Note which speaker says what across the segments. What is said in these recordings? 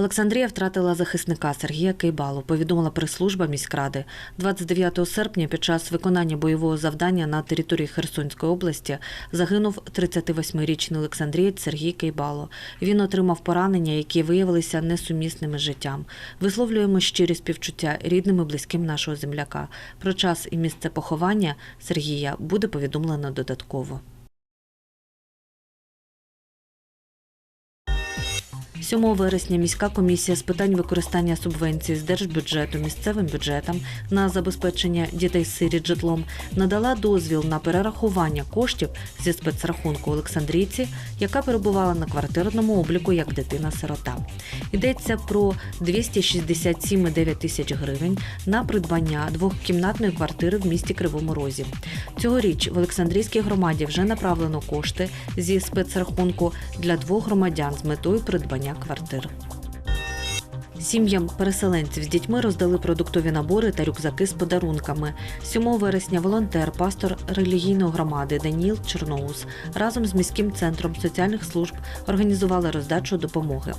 Speaker 1: Олександрія втратила захисника Сергія Кейбалу, повідомила прес-служба міськради. 29 серпня під час виконання бойового завдання на території Херсонської області загинув 38-річний Олександрієць Сергій Кейбало. Він отримав поранення, які виявилися несумісними з життям. Висловлюємо щирі співчуття рідним і близьким нашого земляка. Про час і місце поховання Сергія буде повідомлено додатково. 7 вересня міська комісія з питань використання субвенцій з держбюджету місцевим бюджетам на забезпечення дітей сиріт житлом надала дозвіл на перерахування коштів зі спецрахунку Олександрійці, яка перебувала на квартирному обліку як дитина-сирота. Йдеться про 267,9 тисяч гривень на придбання двохкімнатної квартири в місті Кривому Розі. Цьогоріч в Олександрійській громаді вже направлено кошти зі спецрахунку для двох громадян з метою придбання квартир. Сім'ям переселенців з дітьми роздали продуктові набори та рюкзаки з подарунками. 7 вересня волонтер, пастор релігійної громади Даніл Чорноус разом з міським центром соціальних служб організували роздачу допомоги.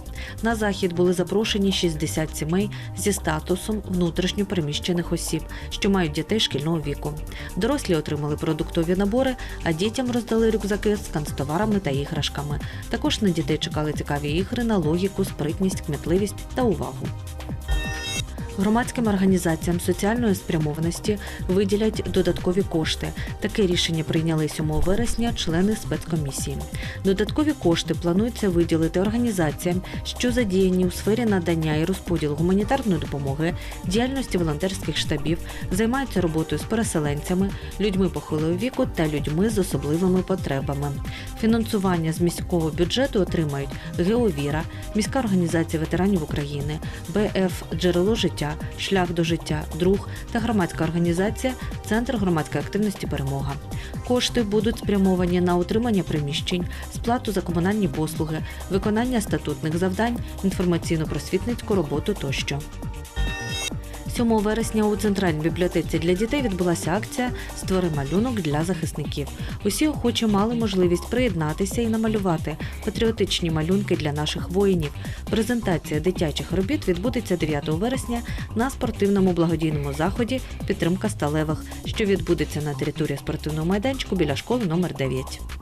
Speaker 1: На захід були запрошені 60 сімей зі статусом внутрішньо переміщених осіб, що мають дітей шкільного віку. Дорослі отримали продуктові набори, а дітям роздали рюкзаки з канцтоварами та іграшками. Також на дітей чекали цікаві ігри на логіку, спритність, кмітливість та увагу. awful. Громадським організаціям соціальної спрямованості виділять додаткові кошти. Таке рішення прийняли 7 вересня члени спецкомісії. Додаткові кошти планується виділити організаціям, що задіяні у сфері надання і розподілу гуманітарної допомоги, діяльності волонтерських штабів, займаються роботою з переселенцями, людьми похилого віку та людьми з особливими потребами. Фінансування з міського бюджету отримають Геовіра, міська організація ветеранів України, БФ Джерело життя, Шлях до життя, друг та громадська організація Центр громадської активності Перемога. Кошти будуть спрямовані на утримання приміщень, сплату за комунальні послуги, виконання статутних завдань, інформаційно-просвітницьку роботу тощо. 7 вересня у центральній бібліотеці для дітей відбулася акція Створи малюнок для захисників. Усі охочі мали можливість приєднатися і намалювати патріотичні малюнки для наших воїнів. Презентація дитячих робіт відбудеться 9 вересня на спортивному благодійному заході Підтримка сталевих, що відбудеться на території спортивного майданчику біля школи номер 9.